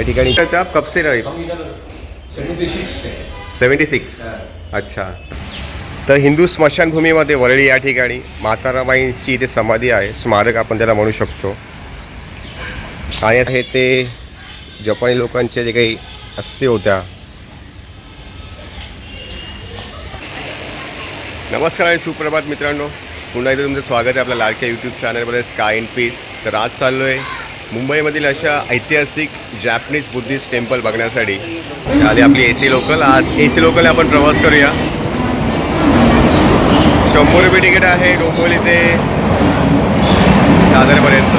या ठिकाणी आप कब से रहे? हम इधर सेवेंटी सिक्स से। सेवन्टी सिक्स अच्छा। तर हिंदू स्मशानभूमीमध्ये वरळी या ठिकाणी मातारामाईंची इथे समाधी आहे. स्मारक आपण त्याला म्हणू शकतो. आणि हे ते जपानी लोकांच्या जे काही अस्थी होत्या. नमस्कार आणि सुप्रभात मित्रांनो. पुन्हा एकदा तुमचं स्वागत आहे आपल्या लाडक्या यूट्यूब चॅनलमध्ये स्काय इन पीस तर आज चाललो आहे मुंबईमधील अशा ऐतिहासिक जॅपनीज बुद्धिस्ट टेम्पल बघण्यासाठी आधी आपली ए सी लोकल आज ए सी लोकल आपण प्रवास करूया. शंभर रुपये तिकीट आहे डोंबोली ते दादरपर्यंत.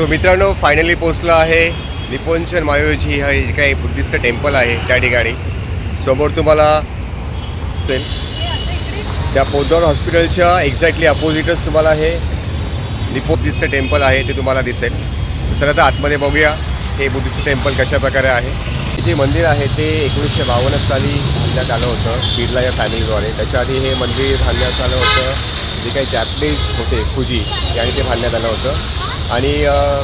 सो मित्रांनो फायनली पोचलो आहे. निपोंचन मायोजी हा जे काही बुद्धिस्ट टेम्पल आहे त्या ठिकाणी. समोर तुम्हाला त्या पोद्दार हॉस्पिटलच्या एक्झॅक्टली अपोजिटच तुम्हाला हे निपो टेम्पल आहे ते तुम्हाला दिसेल. चला तर आतमध्ये बघूया हे बुद्धिस्ट टेम्पल कशा प्रकारे आहे. हे जे मंदिर आहे ते एकोणीसशे बावन्न साली घालण्यात आलं होतं बिर्ला या फॅमिलीद्वारे त्याच्या आधी हे मंदिर घालण्यात आलं होतं. जे काही जॅपनीज होते फुजी यांनी ते घालण्यात आलं होतं. आणि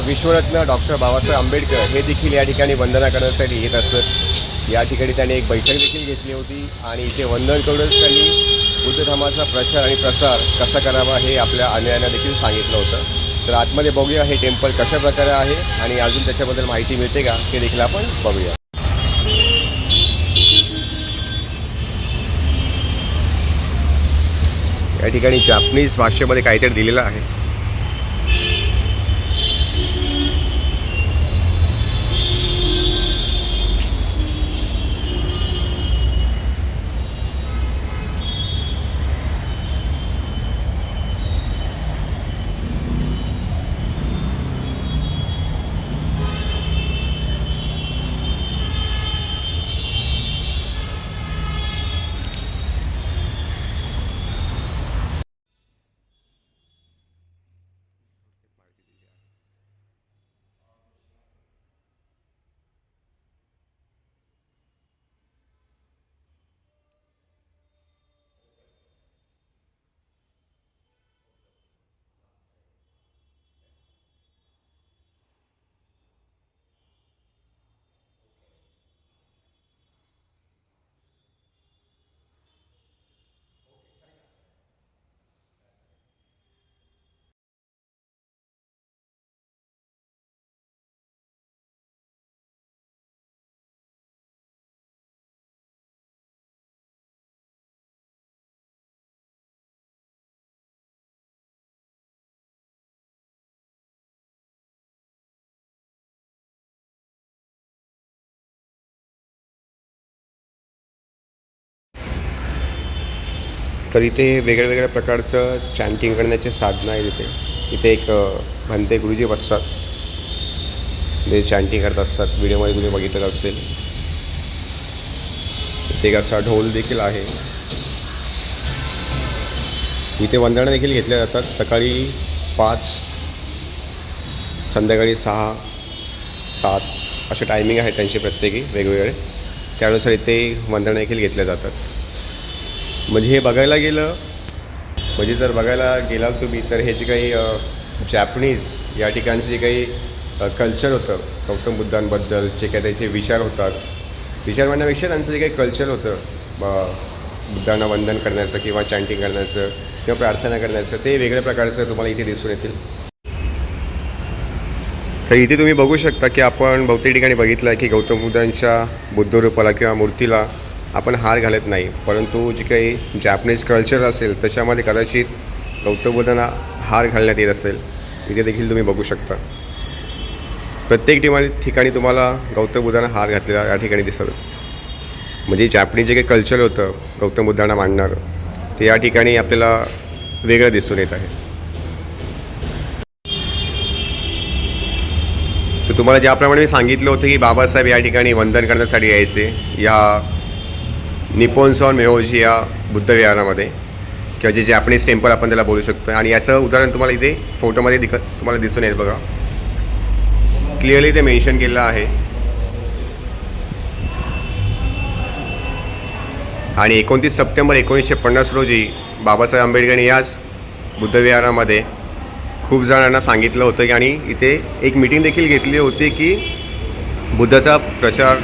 विश्वरत्न डॉक्टर बाबासाहेब आंबेडकर हे देखील या ठिकाणी वंदना करण्यासाठी येत असत. या ठिकाणी त्यांनी एक बैठक देखील घेतली होती आणि इथे वंदन करूनच त्यांनी बुद्ध धर्माचा प्रचार आणि प्रसार कसा करावा हे आपल्या अनुयायांना देखील सांगितलं होतं. तर आतमध्ये बघूया हे टेम्पल कशा प्रकारे आहे आणि अजून त्याच्याबद्दल माहिती मिळते का हे देखील आपण बघूया. या ठिकाणी जापनीज भाषेमध्ये काहीतरी दिलेलं आहे. तर इथे वेगळ्या वेगळ्या प्रकारचं चॅन्टिंग करण्याचे साधनं आहेत इथे. इथे एक भंते गुरुजी बसतात. जे चॅन्टिंग करत असतात. व्हिडिओमध्ये तुम्ही बघितलं असेल. इथे एक असा ढोल देखील आहे. इथे वंदना देखील घेतल्या जातात. सकाळी पाच संध्याकाळी सहा सात असे टायमिंग आहेत त्यांचे प्रत्येकी वेगवेगळे. त्यानुसार इथे वंदना देखील घेतल्या जातात. म्हणजे हे बघायला गेलं म्हणजे जर बघायला गेलात तुम्ही तर हे जे काही जॅपनीज या ठिकाणचं जे काही कल्चर होतं गौतम बुद्धांबद्दल जे काही त्याचे विचार होतात विचार म्हणण्यापेक्षा त्यांचं जे काही कल्चर होतं बुद्धांना वंदन करण्याचं किंवा चॅन्टिंग करण्याचं किंवा प्रार्थना करण्याचं ते वेगळ्या प्रकारचं तुम्हाला इथे दिसून येतील. तर इथे तुम्ही बघू शकता की आपण बहुतेक ठिकाणी बघितलं आहे की गौतम बुद्धांच्या बुद्धरूपाला किंवा मूर्तीला आपण हार घालत नाही. परंतु जे काही जॅपनीज कल्चर असेल त्याच्यामध्ये कदाचित गौतम बुद्धांना हार घालण्यात येत असेल इथे देखील तुम्ही बघू शकता. प्रत्येक ठिकाणी ठिकाणी तुम्हाला गौतम बुद्धांना हार घातलेला या ठिकाणी दिसत म्हणजे जॅपनीज जे काही कल्चर होतं गौतम बुद्धांना मांडणारं ते या ठिकाणी आपल्याला वेगळं दिसून येत आहे. तर तुम्हाला ज्याप्रमाणे मी सांगितलं होतं की बाबासाहेब या ठिकाणी वंदन करण्यासाठी यायचे या निपोन्सॉन मेहोजी या बुद्ध विहारामध्ये किंवा जे जॅपनीज टेम्पल आपण त्याला बोलू शकतो आणि याचं उदाहरण तुम्हाला इथे फोटोमध्ये दिख तुम्हाला दिसून येईल बघा. क्लिअरली ते मेन्शन केलं आहे. आणि एकोणतीस सप्टेंबर एकोणीसशे पन्नास रोजी बाबासाहेब आंबेडकरांनी याच बुद्धविहारामध्ये खूप जणांना सांगितलं होतं की आणि इथे एक मीटिंग देखील घेतली होती की बुद्धाचा प्रचार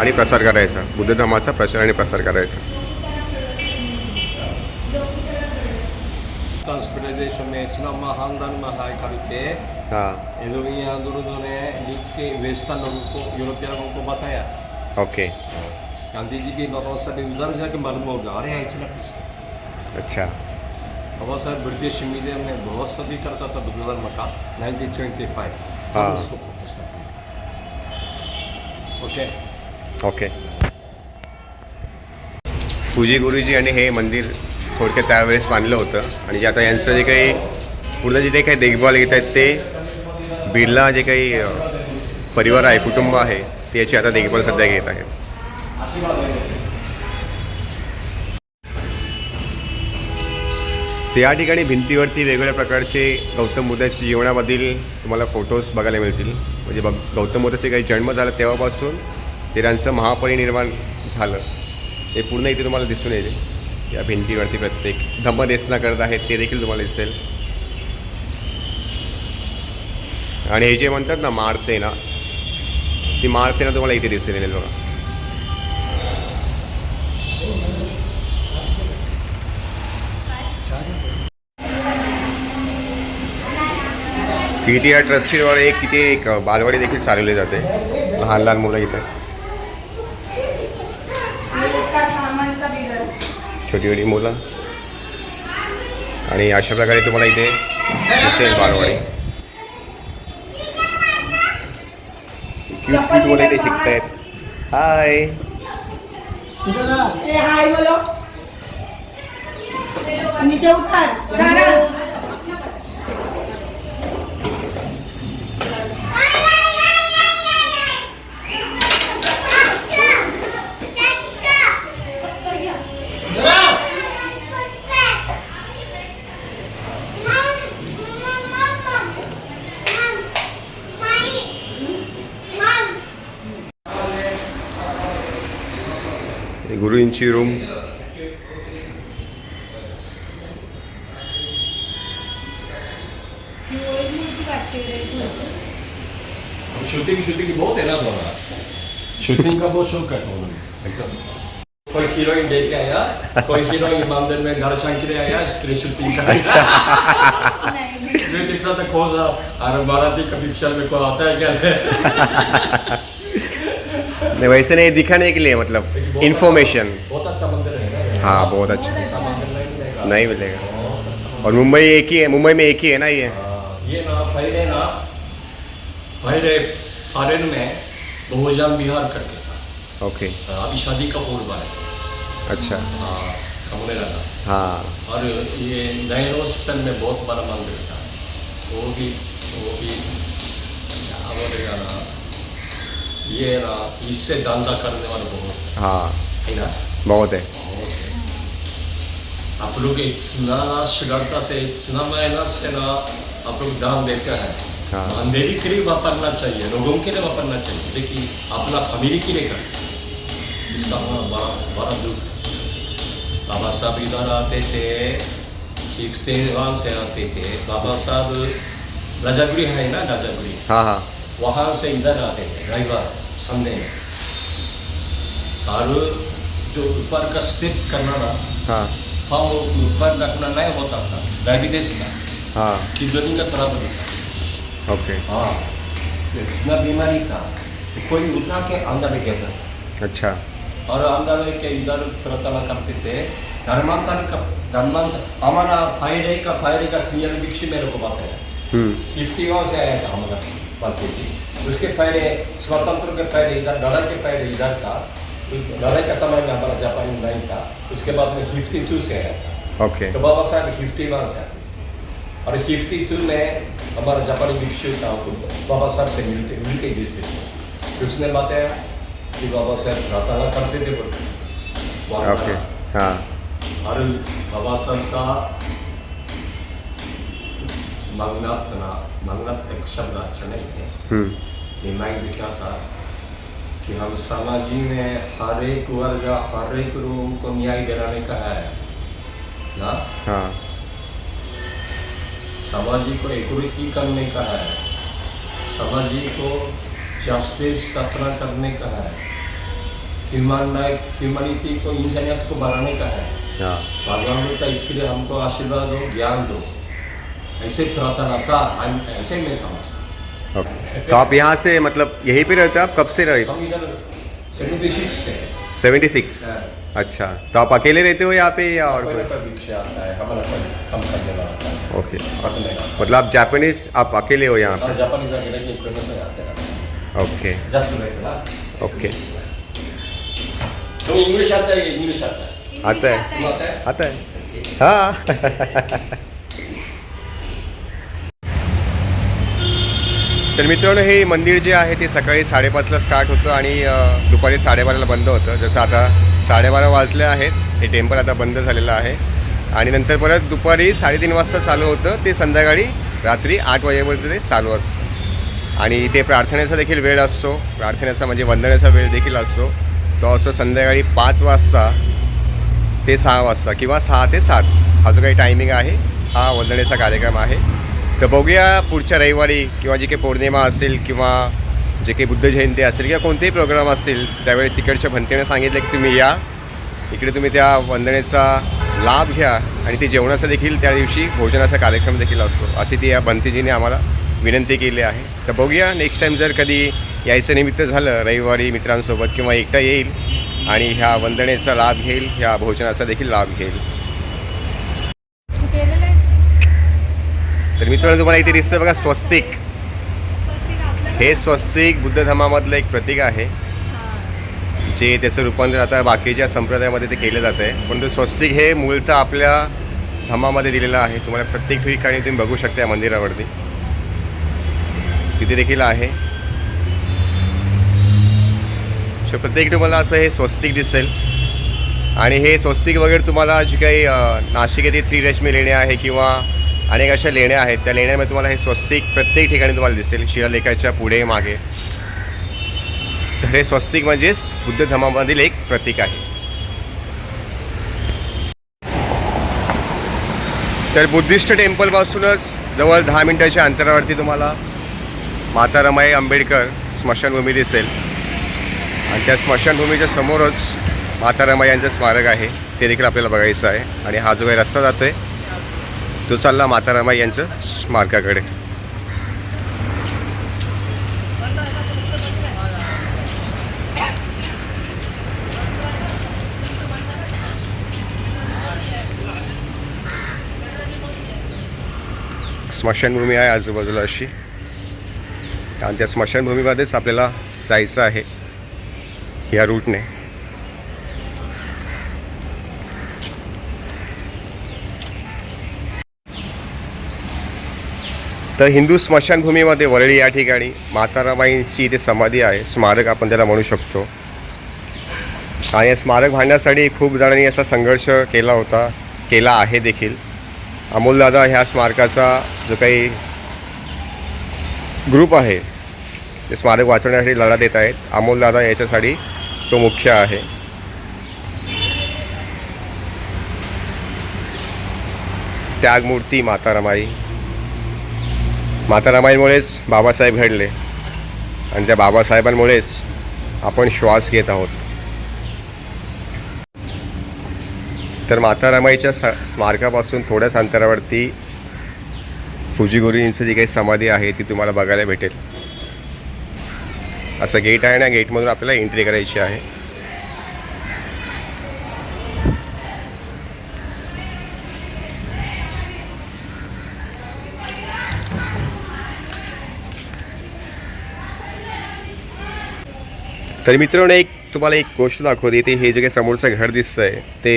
आणि प्रसार करायचा. बुद्ध धर्माचा प्रचार आणि प्रसार करायचा. ट्रांसपोर्टेशन में इतना महानदान महाय करके हां। इन्होंने आंदोलनों ने लिख के वेस्टर्न लोगों को यूरोपियन लोगों को बताया। ओके गांधी जी की बाबा साहब ने उधर जाके मालूम होगा अरे इतना कुछ था। अच्छा। बाबा साहब ब्रिटिश मीडियम में बहुत सभी करता था बुद्ध धर्म का 1925 हाँ। हम उसको फोकस ओके ओके. फुजी गुरुजी आणि हे मंदिर थोडक्यात त्यावेळेस बांधलं होतं. आणि जे आता यांचं जे काही पूर्ण जे काही देखभाल घेत आहेत ते बिर्ला जे काही परिवार आहे कुटुंब आहे ते याची आता देखभाल सध्या घेत आहेत. त्या या ठिकाणी भिंतीवरती वेगवेगळ्या प्रकारचे गौतम बुद्धाच्या जीवनामधील तुम्हाला फोटोज बघायला मिळतील. म्हणजे बघ गौतम बुद्धाचे काही जन्म झाला तेव्हापासून ते त्यांचं झालं. हे पूर्ण इथे तुम्हाला दिसून येईल. या भिंतीवरती प्रत्येक धम्मदेसना करत आहेत ते देखील तुम्हाला दिसेल. आणि हे जे म्हणतात ना मारसेना ती मारसेना तुम्हाला इथे दिसून येईल बघा. किती या ट्रस्टीद्वारे एक तिथे एक बालवाडी देखील चालवली जाते लहान लहान मुलं इथे इसका सामान सब इधर छोटी छोटी मुलं. आणि अशा प्रकारे तुम्हाला इथे दिसेल बालवाडी. क्यूट क्यूट मुलं इथे शिकतायत. हाय हाय बोलो. नीचे उतर. सारा गुरुंची रूम शूटिंग शूटिंग बहुत है ना तुम्हारा शूटिंग का बहुत शौक है तुम्हें कोई हीरोइन लेके आया कोई हीरोइन मंदिर में घर शंकर आया इसके लिए शूटिंग करेगा मैं देख रहा था कौन सा अरे मराठी का पिक्चर में कोई आता है क्या नहीं वैसे नहीं दिखाने के लिए मतलब इन्फॉर्मेशन बहुत अच्छा मंदिर है हाँ बहुत अच्छा। नहीं मिलेगा। और मुंबई एक ही है मुंबई में एक ही है ना ये? हाँ, ये ना पहले ना पहले फॉरेन में बहुजन बिहार करके। था ओके अभी शादी का पूर्व है। अच्छा। हाँ होने लगा हाँ। और ये नए हॉस्पिटल में बहुत बड़ा मंदिर था। वो भी वो भी क्या बोलेगा ना? ये ना इससे धंधा करने वाले बहुत हाँ है ना बहुत है आप लोग इतना श्रद्धा से इतना मेहनत से ना आप लोग दान देते हैं हाँ। अंधेरी के लिए वापरना चाहिए लोगों के लिए वापरना चाहिए लेकिन अपना फैमिली के लिए कर इसका हमारा बड़ा बड़ा दुख है बाबा साहब इधर आते थे इफ्तेवान से आते थे बाबा साहब राजागुरी है ना राजागुरी हाँ हाँ वहाँ से इधर आते थे रविवार संडे में और जो ऊपर का स्टेप करना ना हाँ हम ऊपर रखना नहीं होता था डायबिटीज का हाँ किडनी का खराब होता ओके हाँ इतना बीमारी था तो कोई उठा के अंदर लेके था अच्छा और अंदर लेके इधर प्रार्थना करते थे धर्मांतर का धर्मांतर हमारा फायरे का फायरे का सीनियर भिक्षु मेरे को बताया हम्म, फिफ्टी वहाँ से आया था हमारा पालती थी। उसके पहले स्वतंत्र के पहले इधर लड़ाई के पहले इधर था। लड़ाई का समय में हमारा जापानी नहीं था। उसके बाद में फिफ्टी टू से आया था। ओके तो बाबा साहब फिफ्टी वन से और फिफ्टी टू में हमारा जापानी भिक्षु था तो बाबा साहब से मिलते मिलते जुलते थे। उसने बताया कि बाबा साहब प्रार्थना करते थे बोलते। ओके हाँ। और बाबा साहब का मंगनत एक शब्द अच्छा नहीं है ये मैं था कि हम समाज में हर एक वर्ग हर एक लोगों को न्याय दिलाने का है ना हाँ समाज को एकुरेटी करने का है समाज को जस्टिस स्थापना करने का है ह्यूमन ह्यूमनिटी को इंसानियत को बढ़ाने का है भगवान है, इसके लिए हमको आशीर्वाद दो ज्ञान दो ऐसे प्रार्थना था हम ऐसे में समझ ओके तो आप यहाँ से मतलब यहीं पे रहते हो? आप कब से रहे? हम इधर सेवेंटी सिक्स से। सेवेंटी सिक्स अच्छा। तो आप अकेले रहते हो यहाँ पे या और कोई कोई? ना कोई विषय आता है हमारा कोई कम करने वाला आता है ओके करने का मतलब आप जापानीज आप अकेले हो यहाँ और जापानीज वगैरह के कोई ना कोई आते हैं। पे ओके जस्ट लाइक ना? ओके तो इंग्लिश आता है इंग्लिश आता है। आता है? तुम आता है। आता है। तर मित्रांनो हे मंदिर जे आहे ते सकाळी साडेपाचला स्टार्ट होतं आणि दुपारी साडेबाराला बंद होतं. जसं आता साडेबारा वाजले आहेत हे टेम्पल आता बंद झालेलं आहे. आणि नंतर परत दुपारी साडेतीन वाजता चालू होतं ते संध्याकाळी रात्री आठ वाजेपर्यंत ते चालू असतं आणि इथे प्रार्थनेचा देखील वेळ असतो. प्रार्थनेचा म्हणजे वंदनेचा वेळ देखील असतो. तो असतो संध्याकाळी पाच वाजता ते सहा वाजता किंवा सहा ते सात. हा जो काही टायमिंग आहे हा वंदनेचा कार्यक्रम आहे. तर बघूया पुढच्या रविवारी किंवा जी काही पौर्णिमा असेल किंवा जे काही बुद्ध जयंती असेल किंवा कोणतेही प्रोग्राम असतील त्यावेळेस इकडच्या भंतेने सांगितलं की तुम्ही या. इकडे तुम्ही त्या वंदनेचा लाभ घ्या आणि ते जेवणाचा देखील त्या दिवशी भोजनाचा कार्यक्रम देखील असतो. अशी ती या भंतीजीने आम्हाला विनंती केली आहे. तर बघूया नेक्स्ट टाईम जर कधी यायचं निमित्त झालं रविवारी मित्रांसोबत किंवा एकटा येईल आणि ह्या वंदनेचा लाभ घेईल ह्या भोजनाचा देखील लाभ घेईल. तर मित्रांनो तुम्हाला इथे दिसतं बघा स्वस्तिक. हे स्वस्तिक बुद्ध धर्मामधलं एक प्रतीक आहे. जे त्याचं रूपांतर आता बाकीच्या संप्रदायामध्ये ते केलं जातं आहे परंतु स्वस्तिक हे मूळतः आपल्या धर्मामध्ये दिलेलं आहे. तुम्हाला प्रत्येक ठिकाणी तुम्ही बघू शकता या मंदिरावरती. तिथे देखील आहे. सो प्रत्येक तुम्हाला असं हे स्वस्तिक दिसेल. आणि हे स्वस्तिक वगैरे तुम्हाला जी काही नाशिक येथे त्रिरश्मी लेणे आहे किंवा अनेक अशा लेण्या आहेत. त्या लेण्यामध्ये तुम्हाला हे स्वस्तिक प्रत्येक ठिकाणी तुम्हाला दिसेल. शिलालेखाच्या पुढे मागे. तर हे स्वस्तिक म्हणजेच बुद्ध धर्मामधील एक प्रतीक आहे. तर बुद्धिस्ट टेम्पलपासूनच जवळ दहा मिनिटाच्या अंतरावरती तुम्हाला माता रमाई आंबेडकर स्मशानभूमी दिसेल. आणि त्या स्मशानभूमीच्या समोरच माता रमाई यांचं स्मारक आहे. ते देखील आपल्याला बघायचं आहे. आणि हा जो काही रस्ता जातो आहे तो चालला माता यांचं स्मारकाकडे. स्मशानभूमी आहे आजूबाजूला अशी. आणि त्या स्मशानभूमीमध्येच आपल्याला जायचं आहे. या रूटने तर हिंदू स्मशानभूमीमध्ये वरळी या ठिकाणी मातारामाईंची इथे समाधी आहे स्मारक आपण त्याला म्हणू शकतो. आणि स्मारक बांधण्यासाठी खूप जणांनी असा संघर्ष केला होता केला आहे देखील. अमोलदादा ह्या स्मारकाचा जो काही ग्रुप आहे ते स्मारक वाचवण्यासाठी लढा देत आहेत. अमोलदादा याच्यासाठी तो मुख्य आहे. त्यागमूर्ती माता रमाई मातारामाईमुळेच बाबासाहेब घडले. आणि त्या बाबासाहेबांमुळेच आपण श्वास घेत आहोत. तर माता रमाईच्या स स्मारकापासून थोड्याच अंतरावरती फुजीगुरींची जी काही समाधी आहे ती तुम्हाला बघायला भेटेल. असं गेट आहे ना गेटमधून आपल्याला एंट्री करायची आहे. तर मित्रांनो एक तुम्हाला एक गोष्ट दाखवते. इथे हे जे काही समोरचं घर दिसतं आहे ते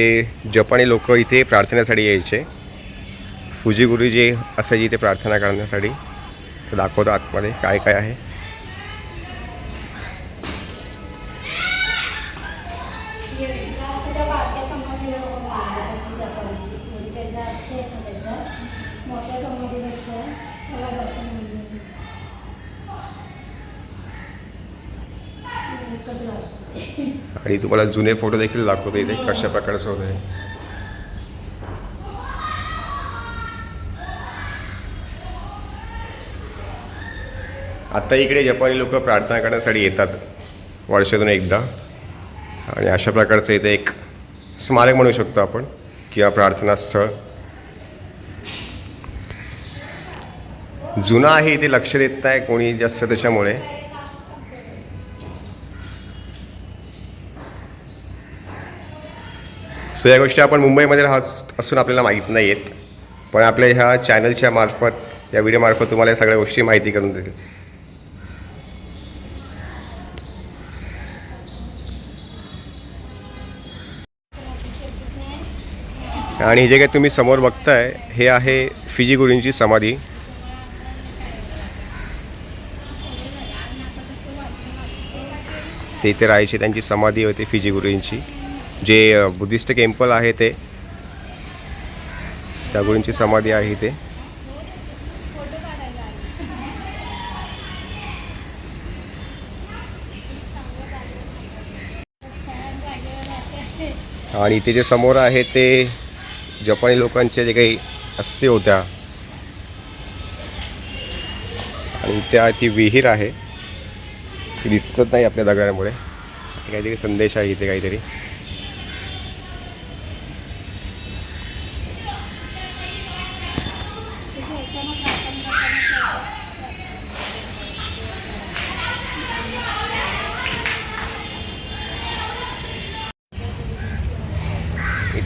जपानी लोक इथे प्रार्थनेसाठी यायचे. फुजी गुरुजी असायचे इथे प्रार्थना करण्यासाठी. तर दाखवतो आतमध्ये काय काय आहे ये जा, सुद्धा बाजूला ते लोक मानतात ती जपानची म्हणजे त्यांच्या असते ना त्याच्यात मोठ्या कमोडीपेक्षा मला जास्त म्हणजे एकच लागतं आणि तुम्हाला जुने फोटो देखील दाखवतो इथे कशा प्रकारचं होतं आहे. आता इकडे जपानी लोक प्रार्थना करण्यासाठी येतात वर्षातून एकदा. आणि अशा प्रकारचं इथे एक स्मारक म्हणू शकतो आपण किंवा प्रार्थना स्थळ. जुनं आहे इथे लक्ष देत नाही कोणी जास्त त्याच्यामुळे. सो या गोष्टी आपण मुंबईमध्ये राहत असून आपल्याला माहीत नाही आहेत पण आपल्या ह्या चॅनलच्या मार्फत या व्हिडिओमार्फत तुम्हाला या सगळ्या गोष्टी माहिती करून देतील. आणि जे काही तुम्ही समोर बघताय हे आहे फिजी गुरूंची समाधी. ते इथे राहायची त्यांची समाधी होती फिजी गुरूंची. जे बुद्धिस्ट टेम्पल आहे ते त्या गुरूंची समाधी आहे इथे. आणि इथे जे समोर आहे ते जपानी लोकांच्या जे काही अस्थि होत्या. आणि त्या ती विहीर आहे. ती दिसत नाही आपल्या दगडामुळे. काहीतरी संदेश आहे इथे काहीतरी.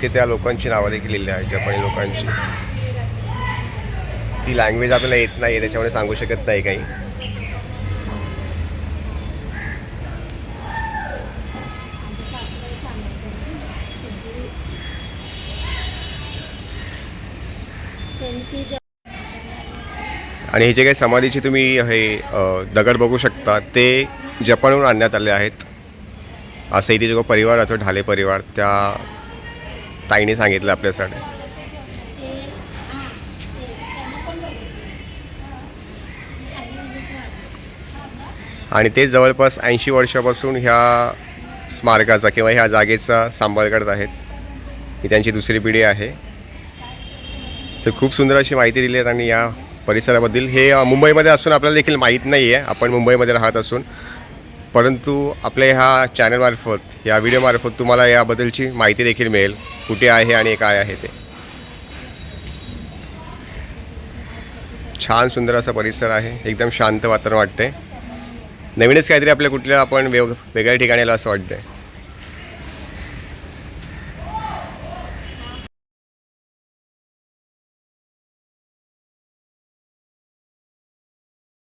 तिथे त्या लोकांची नावं देखील लिहिली आहेत जपानी लोकांची. ती लँग्वेज आपल्याला येत नाही त्याच्यामुळे सांगू शकत नाही काही. आणि हे जे काही समाधीचे तुम्ही हे दगड बघू शकता ते जपानहून आणण्यात आले आहेत. असं इथे जो परिवार असतो ढाले परिवार त्या ताईने सांगितलं आपल्यासाठी. आणि ते जवळपास ऐंशी वर्षापासून ह्या स्मारकाचा किंवा ह्या जागेचा सांभाळ करत आहेत. ही त्यांची दुसरी पिढी आहे. तर खूप सुंदर अशी माहिती दिली आहे आणि या परिसराबद्दल. हे मुंबईमध्ये असून आपल्याला देखील माहीत नाही आहे आपण मुंबईमध्ये राहत असून. परंतु आपल्या ह्या चॅनलमार्फत या व्हिडिओमार्फत तुम्हाला याबद्दलची माहिती देखील मिळेल. कुठे आहे आणि काय आहे ते. छान सुंदर असा परिसर आहे. एकदम शांत वातावरण वाटते नवीनच काहीतरी आपल्या कुठल्या आपण वेग वेगळ्या ठिकाणी आलो असं आहे